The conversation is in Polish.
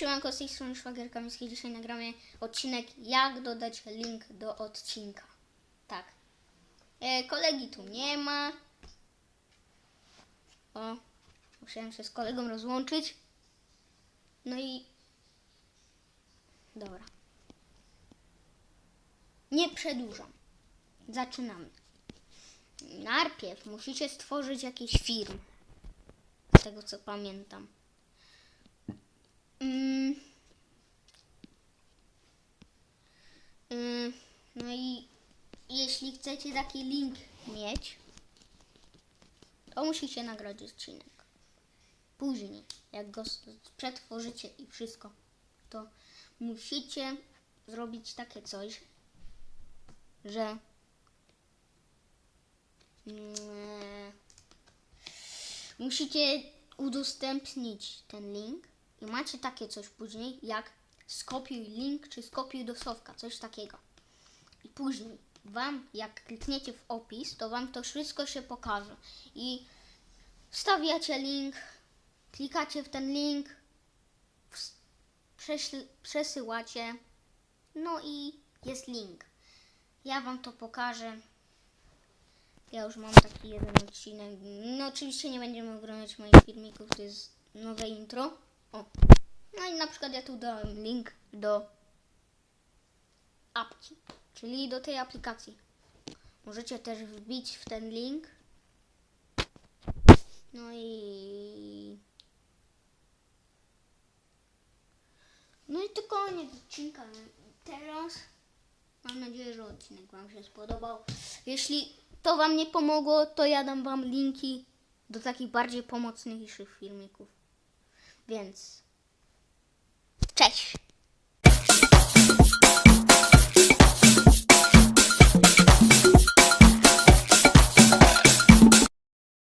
Siemanko, z tej strony Szwagier Kamiński. Dzisiaj nagramy odcinek jak dodać link do odcinka. Tak. E, kolegi tu nie ma. O, musiałem się z kolegą rozłączyć. No i... Dobra. Nie przedłużam. Zaczynamy. Najpierw musicie stworzyć jakiś film. Z tego co pamiętam. Mm. Mm, No i jeśli chcecie taki link mieć, to musicie nagrać odcinek. Później, jak go przetworzycie i wszystko, to musicie zrobić takie coś, że mm, musicie udostępnić ten link i macie takie coś później jak skopiuj link czy skopiuj do słowka, coś takiego. I później wam, jak klikniecie w opis, to wam to wszystko się pokaże. I wstawiacie link, klikacie w ten link, przesyłacie, no i jest link. Ja wam to pokażę. Ja już mam taki jeden odcinek. No oczywiście nie będziemy oglądać moich filmików, to jest nowe intro. O. No i na przykład ja tu dałem link do apki, czyli do tej aplikacji. Możecie też wbić w ten link. No i... No i to koniec odcinka. Teraz mam nadzieję, że odcinek Wam się spodobał. Jeśli to Wam nie pomogło, to ja dam Wam linki do takich bardziej pomocniejszych filmików. Więc cześć!